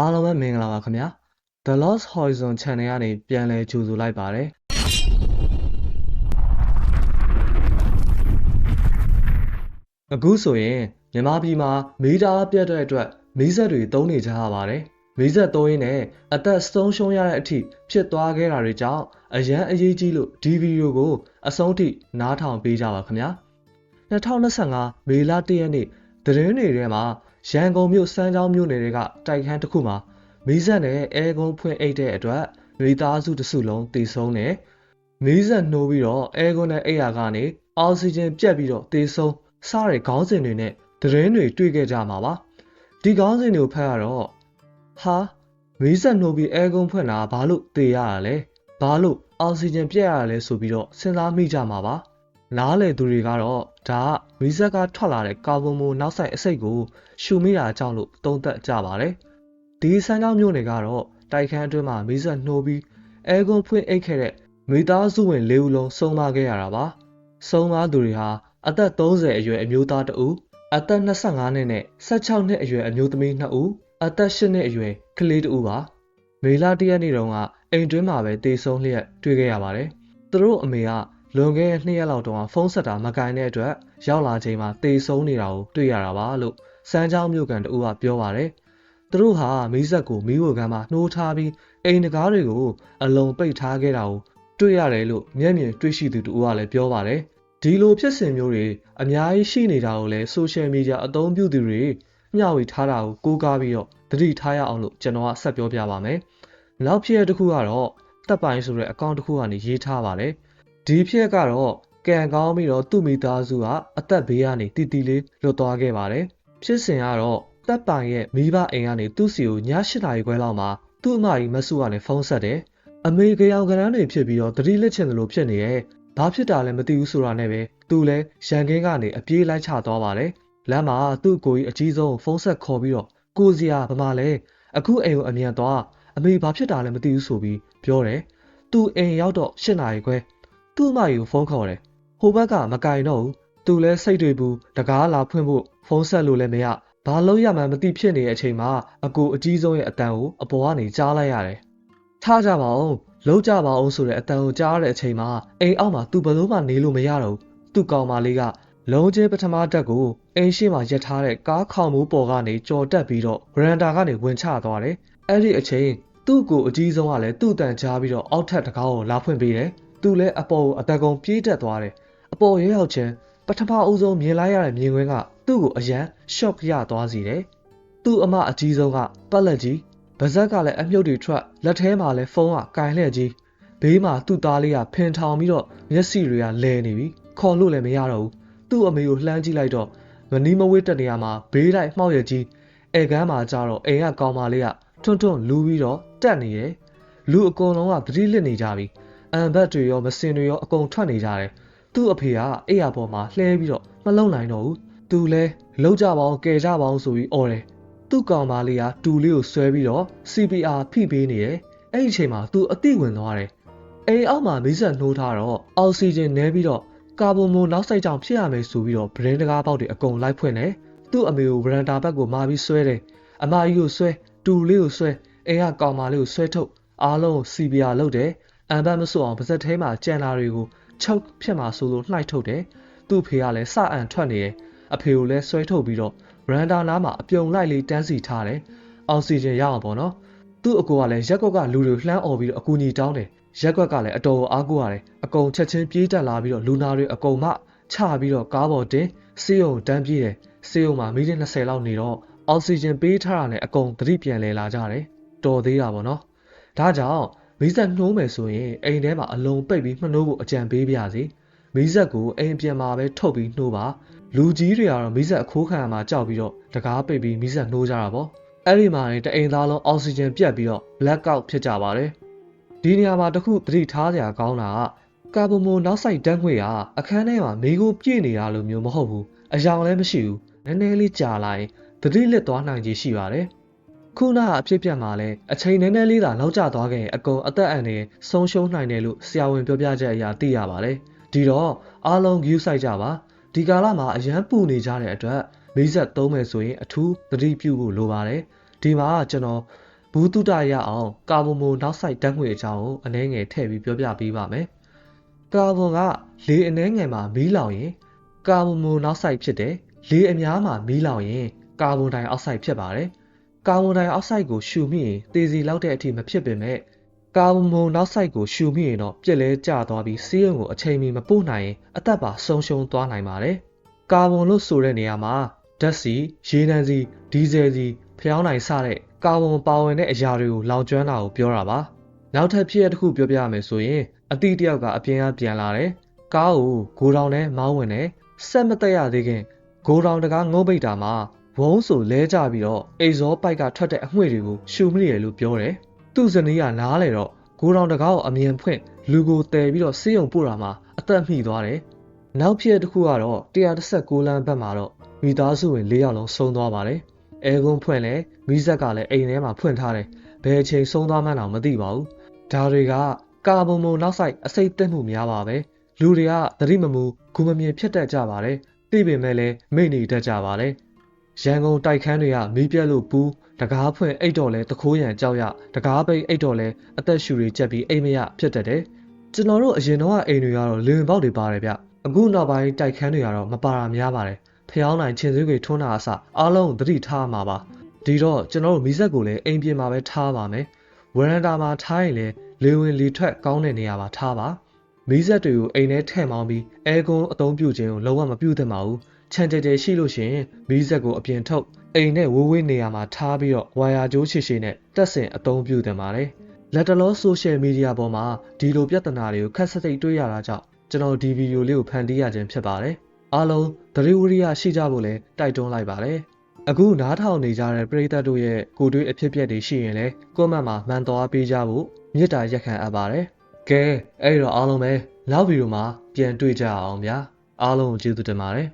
အားလုံးပဲမင်္ဂလာပါခင်ဗျာ The Lost Horizon Channel ကနေပြန်လည်ကြိုဆိုလိုက်ပါတယ်အခုဆိုရင်မြန်မာပြည်မှာမီတာပြတ်တဲ့အတွက်မီးစက်တွေတုံးနေကြရပါတယ်မီးစက်သုံးရင်းနဲ့အသက်ဆုံးရှုံးရတဲ့အထိဖြစ်သွားခဲ့တာတွေကြောင့်အရန်အရေးကြီးလို့ဒီဗီဒီယိုကို အဆုံးထိနားထောင်ပေးကြပါခင်ဗျာ2025မေလ1ရက်နေ့သတင်းတွေထဲမှာ ရန်ကုန်မြို့စမ်းချောင်းမြို့နယ်တွေကတိုက်ခန်းတစ်ခုမှာမီးစက်နဲ့အဲကုန်းဖွင့်အိတ်တဲ့အတွက်မိသားစုတစ်စုလုံးတည်ဆုံးတယ်။မီးစက်နှိုးပြီးတော့အဲကုန်းနဲ့အိတ်ရာကနေအောက်ဆီဂျင်ပြတ်ပြီးတော့တည်ဆုံးစားတဲ့ခေါင်းစဉ်တွေနဲ့သတင်းတွေတွေ့ခဲ့ကြမှာပါ။ဒီခေါင်းစဉ်တွေကိုဖတ်ရတော့ဟာမီးစက်နှိုးပြီးအဲကုန်းဖွင့်တာဘာလို့တည်ရတာလဲ။ဘာလို့အောက်ဆီဂျင်ပြတ်ရတာလဲဆိုပြီးတော့စဉ်းစားမိကြမှာပါ။ နားလေသူတွေကတော့ဒါကမီးစက်ကထွက်လာတဲ့ကာဗွန်မိုနောက်ဆိုင်အစိတ်ကိုရှူမိတာကြောင့်လို့သုံးသပ်ကြပါတယ်။ဒီစမ်းကြောင်းမျိုးတွေကတော့တိုက်ခန်းအတွင်းမှာမီးစက်နှိုးပြီးအဲကွန်ဖွင့်အိတ်ခဲ့တဲ့မိသားစုဝင်၄ဦးလုံးဆုံးသွားခဲ့ရတာပါဆုံးသွားသူတွေဟာအသက်30အရွယ်အမျိုးသားတဦးအသက်25နှစ်နဲ့16နှစ်အရွယ်အမျိုးသမီး2ဦးအသက်8နှစ်အရွယ်ကလေးတဦးပါမေလတရက်နေ့တုန်းကအိမ်တွင်းမှာပဲတေဆုံးလျက်တွေ့ခဲ့ရပါတယ်သူတို့အမေက လွန်ခဲ့တဲ့2ရက်လောက်တုန်းကဖုန်းဆက်တာမကင်တဲ့အတွက်ရောက်လာချိန်မှာတေဆုံးနေတာကိုတွေ့ရတာပါလို့စမ်းချောင်းမြို့ကန်တဦးကပြောပါတယ်သူတို့ဟာမီးစက်ကိုမီးဝကမ်းမှာနှိုးထားပြီးအိမ်တကားတွေကိုအလုံးပိတ်ထားခဲ့တာကိုတွေ့ရတယ်လို့မျက်မြင်တွေ့ရှိသူတူကလည်းပြောပါတယ်။ဒီလိုဖြစ်စဉ်မျိုးတွေအများကြီးရှိနေတာကိုလည်းဆိုရှယ်မီဒီယာအသုံးပြုသူတွေမျှဝေထားတာကိုကိုးကားပြီးတော့သတိထားရအောင်လို့ကျွန်တော်ကဆက်ပြောပြပါမယ်။နောက်ဖြစ်ရတစ်ခုကတော့တပ်ပိုင်းဆိုတဲ့အကောင့်တစ်ခုကနေရေးထားပါတယ်။ ဒီဖြစ်ကတော့ကံကောင်းပြီးတော့သူ့မိသားစုကအသက်ဘေးကနေတီတီလေးလွတ်သွားခဲ့ပါတယ်။ဖြစ်စဉ်ကတော့တပ်ပိုင်ရဲ့မိဘအိမ်ကနေသူ့စီကိုည၈နာရီခွဲလောက်မှာသူ့အမကြီးမဆုကနေဖုန်းဆက်တယ်။အမေကြောင်ကရမ်းတွေဖြစ်ပြီးတော့တတိလက်ချင်တယ်လို့ဖြစ်နေရဲ့။ဘာဖြစ်တာလဲမသိဘူးဆိုတာနဲ့ပဲသူလည်းရန်ကင်းကနေအပြေးလိုက်ချသွားပါတယ်။လမ်းမှာသူ့ကိုကြီးအကြီးဆုံးဖုန်းဆက်ခေါ်ပြီးတော့ကိုစရာဘာမှလဲအခုအိမ်ကိုအမြန်သွားအမေဘာဖြစ်တာလဲမသိဘူးဆိုပြီးပြောတယ်။သူ့အိမ်ရောက်တော့၈နာရီခွဲ သူ့အမကြီးကိုဖုန်းခေါ်တယ်။ဟိုဘက်ကမကင်တော့ဘူး။သူလည်းစိတ်တွေဘူးတကားလာဖွင့်ဖို့ဖုန်းဆက်လို့လည်းမရ။ဘာလို့ရမှန်းမသိဖြစ်နေတဲ့အချိန်မှာအကိုအကြီးဆုံးရဲ့အတန်ကိုအပေါ်ကနေကြားလိုက်ရတယ်။ထားကြပါအောင်လုံးကြပါအောင်ဆိုတဲ့အတန်ကိုကြားရတဲ့အချိန်မှာအိမ်အောက်မှာသူဘယ်လို့မှနေလို့မရတော့ဘူး။သူ့ကောင်မလေးကလုံးချင်းပထမတက်ကိုအိမ်ရှိမှရက်ထားတဲ့ကားခေါင်မိုးပေါ်ကနေကြော်တက်ပြီးတော့ဗရန်ဒါကနေဝင်ချသွားတယ်။အဲ့ဒီအချိန်သူ့ကိုအကြီးဆုံးကလည်းသူ့တန်ကြားပြီးတော့အောက်ထပ်တကားကိုလာဖွင့်ပေးတယ်။ သူလည်းအပေါ်ကိုအတကုံပြေးတက်သွားတယ်။အပေါ်ရဲရောက်ချင်းပထမအဦးဆုံးမြင်လိုက်ရတဲ့မြင်ကွင်းကသူ့ကိုအရန် shock ရသွားစီတယ်။သူ့အမအကြီးဆုံးကပတ်လက်ကြီးဗဇက်ကလည်းအမြုပ်တွေထွက်လက်ထဲမှာလည်းဖုန်းကကင်လှည့်ကြီးဘေးမှာသူ့သားလေးကဖင်ထောင်ပြီးတော့မျက်စိတွေကလဲနေပြီခေါ်လို့လည်းမရတော့ဘူးသူ့အမေကိုလှမ်းကြည့်လိုက်တော့မနီးမဝေးတက်နေရမှာဘေးလိုက်မှောက်ရကြီးအဲကန်းမှာကြတော့အိမ်ကကောင်မလေးကထွန်းထွန်းလူပြီးတော့တက်နေတယ်လူအကုန်လုံးကသတိလစ်နေကြပြီ အန်ဘတ်တွေရောမစင်တွေရောအကုန်ထွက်နေကြတယ်သူ့အဖေကအိယာပေါ်မှာလှဲပြီးတော့မလုံနိုင်တော့ဘူးသူလဲလှုပ်ကြပါအောင်ကယ်ကြပါအောင်ဆိုပြီးអော်တယ်သူ့ကောင်မလေးကတူလေးကိုဆွဲပြီးတော့ CPR ဖိပေးနေတယ်အဲ့ဒီအချိန်မှာသူအသိဝင်သွားတယ်အိမ်အောက်မှာမီးစက်နှိုးထားတော့အောက်ဆီဂျင်နည်းပြီးတော့ကာဗွန်မိုနောက်ဆိုင်ကြောင့်ဖြစ်ရမယ်ဆိုပြီးတော့ဗရင်တကားပေါက်တွေအကုန်လိုက်ဖွင့်တယ်သူ့အမေကိုဗရန်တာဘက်ကိုမာပြီးဆွဲတယ်အမကြီးကိုဆွဲတူလေးကိုဆွဲအိမ်ကကောင်မလေးကိုဆွဲထုတ်အားလုံးကို CPR လုပ်တယ် အန်ဘတ်မစွအောင်ပါဇက်ထဲမှာကြံတာတွေကိုချုပ်ဖြစ်မှာဆိုလို့နှိုက်ထုတ်တယ်သူ့ဖေကလည်းစအန်ထွက်နေတယ်အဖေကိုလည်းဆွဲထုတ်ပြီးတော့ဗရန်ဒါနားမှာအပြုံလိုက်လေးတန်းစီထားတယ်အောက်ဆီဂျင်ရအောင်ပေါ့နော်သူ့အကိုကလည်းရက်ကွက်ကလူတွေလှမ်းអော်ပြီးတော့အကူအညီတောင်းတယ်ရက်ကွက်ကလည်းအတော်ကိုအားကိုးရတယ်အကုန်ချက်ချင်းပြေးတက်လာပြီးတော့လူနာတွေအကုန်မှချပြီးတော့ကားပေါ်တင်စေးုံတန်းပြေးတယ်စေးုံမှာမီးတင်20လောက်နေတော့အောက်ဆီဂျင်ပေးထားတာနဲ့အကုန်သတိပြန်လဲလာကြတယ်တော်သေးတာပေါ့နော်ဒါကြောင့် မီးစက်နှိုးမယ်ဆိုရင်အိမ်ထဲမှာအလုံးပိတ်ပြီးမှနှိုးဖို့အကြံပေးပြစီမီးစက်ကိုအိမ်ပြန်မှာပဲထုတ်ပြီးနှိုးပါလူကြီးတွေကတော့မီးစက်အခိုးခံရမှာကြောက်ပြီးတော့တကားပိတ်ပြီးမီးစက်နှိုးကြတာပေါ့အဲ့ဒီမှာနေတအိမ်သားလုံးအောက်ဆီဂျင်ပြတ်ပြီးတော့ black out ဖြစ်ကြပါတယ်ဒီနေရာမှာတခုသတိထားစရာကောင်းတာကကာဗွန်မိုနောက်ဆိုင်ဓာတ်ငွေ့ကအခန်းထဲမှာမေကိုပြည့်နေတာလို့မျိုးမဟုတ်ဘူးအယောင်လည်းမရှိဘူးနည်းနည်းလေးကြာလာရင်သတိလစ်သွားနိုင်ခြေရှိပါတယ် ခုနကအဖြစ်ပြက်မှာလဲအချိန်နည်းနည်းလေးသာလောက်ကျသွားခဲ့ရင်အကုန်အသက်အန္တရာယ်ဆုံးရှုံးနိုင်တယ်လို့ဆရာဝန်ပြောပြချက်အရာသိရပါတယ်ဒီတော့အားလုံး view ဆိုင်ကြပါဒီကာလမှာအရန်ပူနေကြတဲ့အတွက်မီးစက်သုံးမယ်ဆိုရင်အထူးသတိပြုဖို့လိုပါတယ်ဒဒီမှာကျွန်တော်ဘူးတုတရအောင်ကာဗွန်မိုနောက်ဆိုင်ဓာတ်ငွေအကြောင်းကိုအနည်းငယ်ထည့်ပြီးပြောပြပေးပါမယ်ကာဗွန်ကလေအနည်းငယ်မှာမီးလောင်ရင်ကာဗွန်မိုနောက်ဆိုင်ဖြစ်တယ်လေအများမှာမီးလောင်ရင်ကာဗွန်ဒိုင်အောက်ဆိုက်ဖြစ်ပါတယ် ကာဗွန်ဒိုင်အောက်ဆိုက်ကိုရှူမိရင်တေစီလောက်တဲ့အထိမဖြစ်ပေမဲ့ကာဗွန်မိုနောက်ဆိုက်ကိုရှူမိရင်တော့ပြက်လဲကျသွားပြီးစီးရုံကိုအချိန်မီမပို့နိုင်ရင်အသက်ပါဆုံးရှုံးသွားနိုင်ပါတယ်ကာဗွန်လို့ဆိုတဲ့နေရာမှာဓာတ်ဆီရေနံဆီဒီဇယ်ဆီဖျောင်းနိုင်စတဲ့ကာဗွန်ပါဝင်တဲ့အရာတွေကိုလောင်ကျွမ်းတာကိုပြောတာပါနောက်ထပ်ဖြစ်ရတစ်ခုပြောပြရမယ်ဆိုရင်အတိတယောက်ကအပြင်ကပြန်လာတယ်ကားကိုဂိုဒေါင်ထဲမောင်းဝင်တယ်ဆက်မတက်ရသေးခင်ဂိုဒေါင်တကားငုံးပိတ်တာမှာ ဝုန်းဆိုလဲကြပြီးတော့အိဇောပိုက်ကထွက်တဲ့အငွေ့တွေကိုရှူမိတယ်လို့ပြောတယ်သူ့ဇနီးကနားလေတော့ဂိုဒေါင်တကားကိုအမြင်ဖွင့်လူကိုတည်ပြီးတော့စေးရုံပို့တာမှာအသက်မိသွားတယ်နောက်ဖြစ်တစ်ခုကတော့116လမ်းဘက်မှာတော့မိသားစုဝင်၄ယောက်လုံးဆုံးသွားပါတယ်အဲကွန်းဖွင့်လဲမိဇက်ကလည်းအိမ်ထဲမှာဖွင့်ထားတယ်ဘယ်အချိန်ဆုံးသွားမှန်းတော့မသိပါဘူးဒါတွေကကာဗွန်မိုနောက်ဆိုင်အစိတ်သက်မှုများပါပဲလူတွေကသတိမမူဂူမမြင်ဖြစ်တတ်ကြပါတယ်သိပေမဲ့လည်းမိတ်နေတတ်ကြပါတယ် ရန်ကုန်တိုက်ခန်းတွေကမီးပြက်လို့ပူးတကားဖွင့်အိတ်တော်လဲတခိုးရန်ကြောက်ရတကားပိတ်အိတ်တော်လဲအသက်ရှူတွေချက်ပြီးအိမ်မရဖြစ်တတ်တယ်ကျွန်တော်တို့အရင်တော့အိမ်တွေကတော့လင်ပေါက်တွေပါတယ်ဗျအခုနောက်ပိုင်းတိုက်ခန်းတွေကတော့မပါတာများပါတယ်ဖျောင်းနိုင်ချင်းစည်းတွေထွန်းတာအစအားလုံးသတိထားမှာပါဒီတော့ကျွန်တော်တို့မီးစက်ကိုလည်းအိမ်ပြင်မှာပဲထားပါမယ်ဝရန်တာမှာထားရင်လည်းလေဝင်လေထွက်ကောင်းတဲ့နေရာမှာထားပါမီးစက်တွေကိုအိမ်ထဲထည့်မောင်းပြီးအဲကွန်းအသုံးပြုခြင်းကိုလုံးဝမပြုသင့်ပါဘူး ခြံကြဲကြဲရှိလို့ရှိရင်မီးစက်ကိုအပြင်ထုတ်အိမ်နဲ့ဝေးဝေးနေရာမှာထားပြီးတော့ဝါယာကြိုးရှိရှိနဲ့တက်ဆင်အသုံးပြုသင့်ပါတယ်လက်တလောဆိုရှယ်မီဒီယာပေါ်မှာဒီလိုပြဿနာတွေကိုခက်ဆက်စိတ်တွေ့ရတာကြောင့်ကျွန်တော်ဒီဗီဒီယိုလေးကိုဖန်တီးရခြင်းဖြစ်ပါတယ်အားလုံးသတိဝရိယရှိကြဖို့လည်းတိုက်တွန်းလိုက်ပါတယ်အခုနားထောင်နေကြတဲ့ပရိသတ်တို့ရဲ့ကိုယ်တွေ့အဖြစ်အပျက်တွေရှိရင်လည်းကွန်မန့်မှာမှန်သွားပေးကြဖို့မေတ္တာရက်ခံအပ်ပါတယ်ကဲအဲ့တော့အားလုံးပဲနောက်ဗီဒီယိုမှာပြန်တွေ့ကြအောင်ဗျာအားလုံးကိုကျေးဇူးတင်ပါတယ်